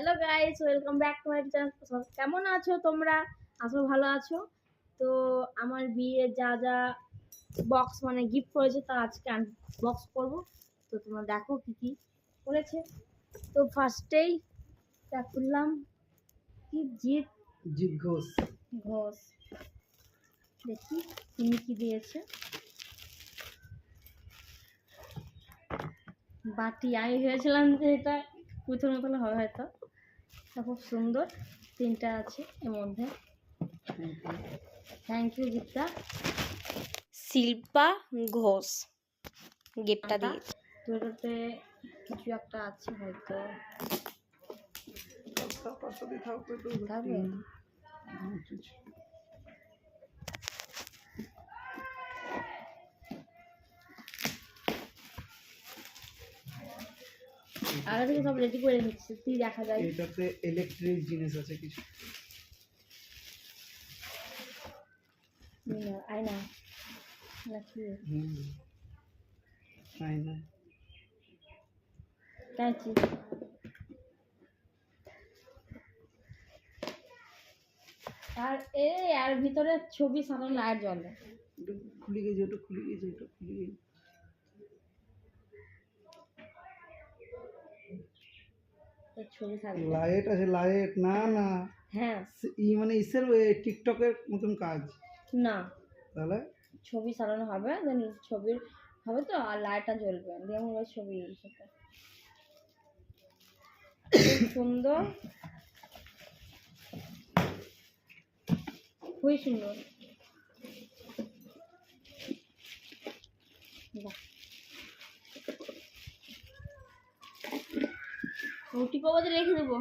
Hello guys welcome back to my channel কেমন আছো তোমরা? আসো ভালো আছো। তো আমার বিয়ে যা যা বক্স মানে গিফট করেছে তা আজকে বক্স করব। তো তোমরা দেখো কি কি করেছে। তো ফার্স্টেই তা খুললাম কি জিৎ? জিৎ ঘোষ। ঘোষ। দেখি তিনি কি দিয়েছে। বাটি আমি ভেবেছিলাম যে এটা পুতুর মতন হবে হয়তো। তা খুব সুন্দর। তিনটা আছে এর মধ্যে। Thank you Jita Shilpa Ghosh. গিফটটা দিয়ে। তো কিছু একটা আছে হয়তো। থাকবে তো থাকবে? হুম, ঠিক আছে। আগে থেকে সব রেডি করে নিচ্ছে তুই দেখা যায়? এটাতে ইলেকট্রিক জিনিস আছে কিছু। আয়না। নাকি হুম। নাই না কাঁচি আর এ আর ভিতরে ছবি সামনে লাইট জ্বলে। খুলে গেছে ওটা খুলে গেছে ওটা খুলে গেছে ছবি থাকবে। লাইট আছে লাইট না না। হ্যাঁ। ই মানে ইসের টিকটকের মতন কাজ। না। তাহলে? ছবি সারানো হবে দেন ছবির হবে তো আর লাইটটা জ্বলবে। দিয়ে আমার ছবি সুন্দর। খুবই সুন্দর। রুটি কবাজে রেখে দেবো।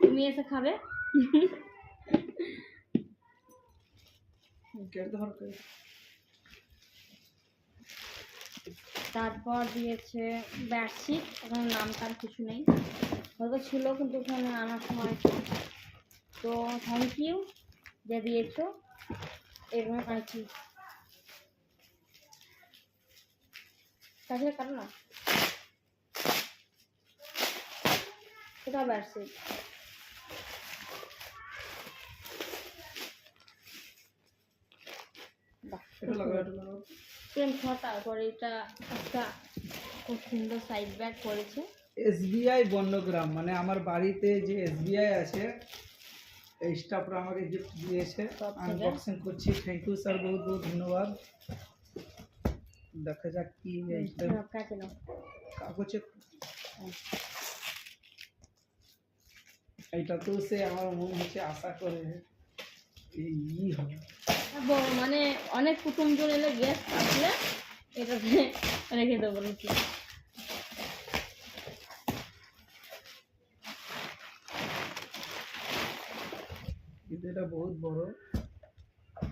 তুমি এসে খাবে। ধর তারপর দিয়েছে বেডশিট ওখানে নাম তার কিছু নেই। হয়তো ছিল কিন্তু ওখানে আনার সময় তো থ্যাংক ইউ যে দিয়েছ। এরকম কাঁচি কাছে কাটো না। এটা বেডশিট বাহ এটা একটা খুব সুন্দর সাইড ব্যাগ করেছে এসবিআই বন্যগ্রাম মানে আমার বাড়িতে যে এসবিআই আছে এই স্টাফরা আমাকে গিফট দিয়েছে? আনবক্সিং করছি। থ্যাংক ইউ স্যার বহুত বহুত ধন্যবাদ। দেখা যাক কি নাও? কাগজে এইটা তো সে আমার মনে হচ্ছে আশা করে এই ই হবে। মানে অনেক কুটুমজন এলে গেস্ট আসলে এটাতে রেখে দেবো নাকি? কিন্তু এটা বহুত বড়।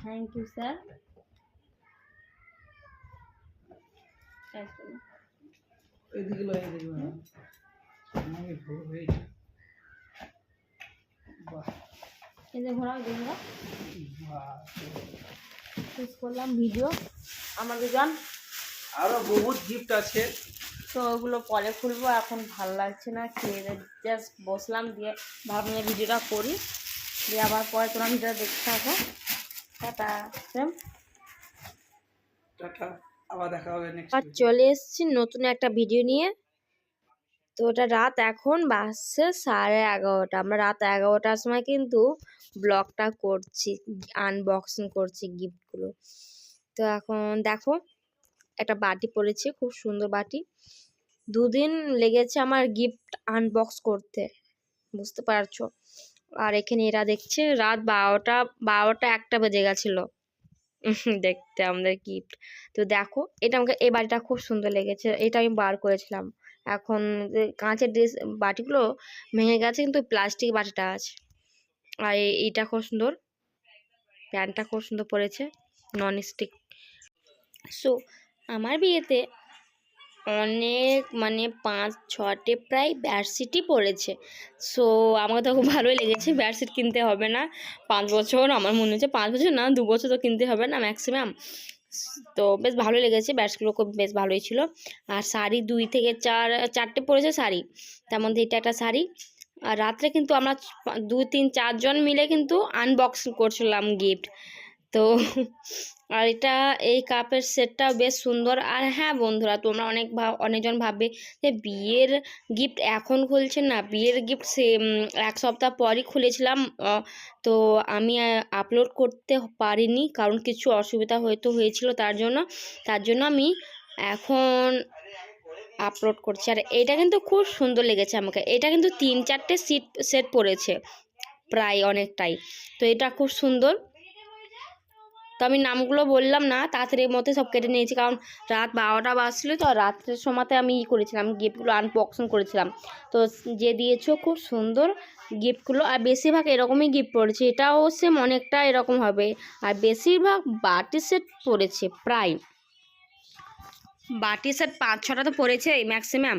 থ্যাংক ইউ স্যার এদিকে লো এদিকে লো আমি ভুল হয়েছে। এই যে ঘোরা ঘোরা শেষ করলাম ভিডিও আমার দুজন। আরও বহুত গিফট আছে। তো ওগুলো পরে খুলবো এখন ভালো লাগছে না খেয়ে জাস্ট বসলাম দিয়ে ভাবলাম ভিডিওটা করি। দিয়ে আবার পরে তোমার ভিডিও দেখতে থাকো। টাটা সেম টাটা আবার দেখা হবে নেক্সট চলে এসেছি নতুন একটা ভিডিও নিয়ে। তো ওটা রাত এখন বাসছে সাড়ে এগারোটা। আমরা রাত এগারোটার সময় কিন্তু ব্লগটা করছি আনবক্সিং করছি গিফটগুলো তো এখন দেখো, একটা বাটি পড়েছে, খুব সুন্দর বাটি। দুদিন লেগেছে আমার গিফট আনবক্স করতে, বুঝতে পারছ? আর এখানে এরা দেখছে, রাত বারোটা বারোটা একটা বেজে গেছিল। দেখতে আমাদের গিফট তো দেখো, এটা আমাকে, এই বাটিটা খুব সুন্দর লেগেছে, এটা আমি বার করেছিলাম। এখন যে কাঁচের ড্রেস, বাটিগুলো ভেঙে গেছে কিন্তু প্লাস্টিক বাটিটা আছে। আর এইটা খুব সুন্দর। প্যান্টটা খুব সুন্দর পড়েছে নন স্টিক সো আমার বিয়েতে অনেক মানে পাঁচ, ছটে প্রায় বেডশিটই পড়েছে সো আমাকে তো খুব ভালোই লেগেছে বেডশিট কিনতে হবে না। পাঁচ বছর, আমার মনে হচ্ছে পাঁচ বছর না, দু বছর তো কিনতে হবে না ম্যাক্সিমাম তো বেশ ভালোই লেগেছে, ব্যাটসগুলো খুব বেশ ভালোই ছিল। আর শাড়ি দুই থেকে চার, চারটে পড়েছে শাড়ি, তার মধ্যে এটা একটা শাড়ি। আর রাত্রে কিন্তু আমরা দুই, তিন, চারজন মিলে কিন্তু আনবক্সিং করছিলাম গিফট তো আর এটা, এই কাপের সেটটা বেশ সুন্দর। আর হ্যাঁ বন্ধুরা, তোমরা অনেক ভাব অনেকজন ভাববে যে বিয়ের গিফট এখন খুলছে না। বিয়ের গিফট সে এক সপ্তাহ পরই খুলেছিলাম তো আমি আপলোড করতে পারিনি কারণ কিছু অসুবিধা হয়তো হয়েছিল তার জন্য। তার জন্য আমি এখন আপলোড করছি। আর এটা কিন্তু খুব সুন্দর লেগেছে আমাকে। এটা কিন্তু তিন চারটে সিট সেট পড়েছে প্রায় অনেকটাই। তো এটা খুব সুন্দর। তো আমি নামগুলো বললাম না তাড়াতাড়ির মধ্যে সব কেটে নিয়েছি। কারণ রাত বারোটা বাজছিল তো, রাত্রের সময়তে আমি ই করেছিলাম, গিফটগুলো আনবক্সিং করেছিলাম। তো যে দিয়েছ খুব সুন্দর গিফটগুলো। আর বেশিরভাগ এরকমই গিফট পড়েছে, এটাও সেম অনেকটা এরকম হবে। আর বেশিরভাগ বাটি সেট পড়েছে প্রায়। বাটি সেট পাঁচ, ছটা তো পড়েছে ম্যাক্সিমাম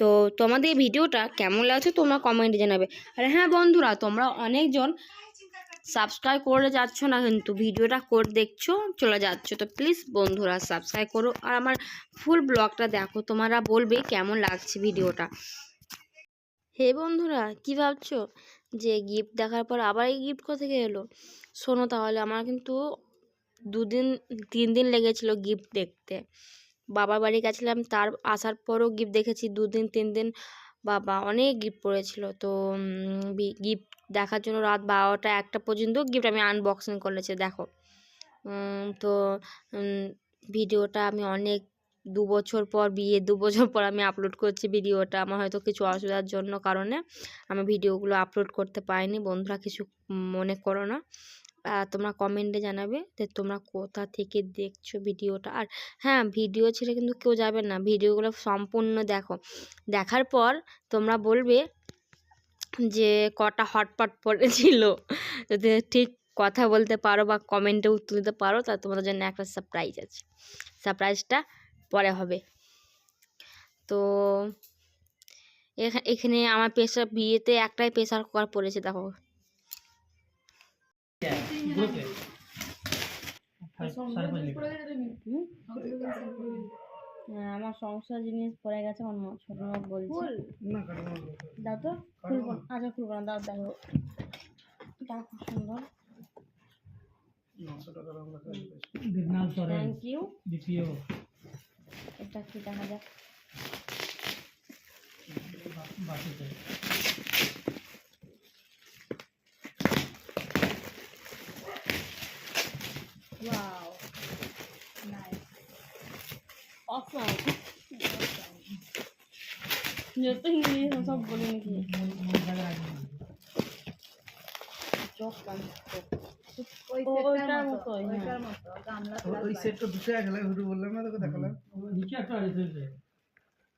তো তোমাদের এই ভিডিওটা কেমন লাগছে তোমরা কমেন্টে জানাবে। আর হ্যাঁ বন্ধুরা, তোমরা অনেকজন সাবস্ক্রাইব করে যাচ্ছ না কিন্তু ভিডিওটা করে, দেখছ, চলে যাচ্ছ। তো প্লিজ বন্ধুরা সাবস্ক্রাইব করো। আর আমার ফুল ব্লগটা দেখো, তোমরা বলবে কেমন লাগছে ভিডিওটা। হে বন্ধুরা, কি ভাবছ? যে গিফট দেখার পর আবার এই গিফট কোথা থেকে এলো? শোনো তাহলে, আমার কিন্তু দুদিন তিন দিন লেগেছিল গিফট দেখতে। বাবার বাড়ি গেছিলাম, তার আসার পরও গিফট দেখেছি। দুদিন তিন দিন বাবা অনেক গিফট পড়েছিল। তো গিফট দেখার জন্য রাত বারোটা একটা পর্যন্ত গিফট আমি আনবক্সিং করেছি দেখো। তো ভিডিওটা আমি অনেক, দু বছর পর বিয়ে, দু বছর পর আমি আপলোড করছি ভিডিওটা, আমার হয়তো কিছু অসুবিধার জন্য কারণে আমি ভিডিওগুলো আপলোড করতে পারিনি, বন্ধুরা কিছু মনে করো না। তোমরা কমেন্টে জানাবে যে তোমরা কোথা থেকে দেখছ ভিডিওটা। আর হ্যাঁ ভিডিও ছেড়ে কিন্তু কেউ যাবে না, ভিডিওগুলো সম্পূর্ণ দেখো। দেখার পর তোমরা বলবে যে কটা হটপট পড়েছিল। যদি ঠিক কথা বলতে পারো বা কমেন্টে উত্তর দিতে পারো তা তোমাদের জন্য একটা সারপ্রাইজ আছে। সারপ্রাইজটা পরে হবে। তো এখা- এখানে আমার প্রেশার বিয়েতে একটাই প্রেশার কুকার পড়েছে দেখো। হুম? হ্যাঁ, আমার সংসার জিনিস পড়ে গেছে আমার ছোট মা বলছে। দাও তো খুলবো না। আচ্ছা খুলবো না দাও দেখো। এটা খুব সুন্দর। থ্যাংক ইউ এটা কি দেখা যাক? বাকিতে বললাম না তোকে দেখালাম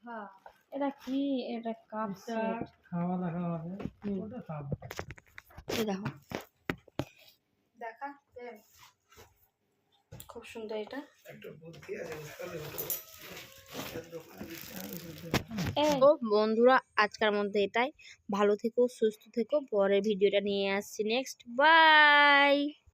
হ্যাঁ এটা কি এটা কাপ সেট খাওয়া দেখা হবে ওটা দেখো। খুব সুন্দর এটা। বন্ধুরা, আজকের মধ্যে এটাই। ভালো থেকো, সুস্থ থেকো। পরের ভিডিওটা নিয়ে আসছি নেক্সট বাই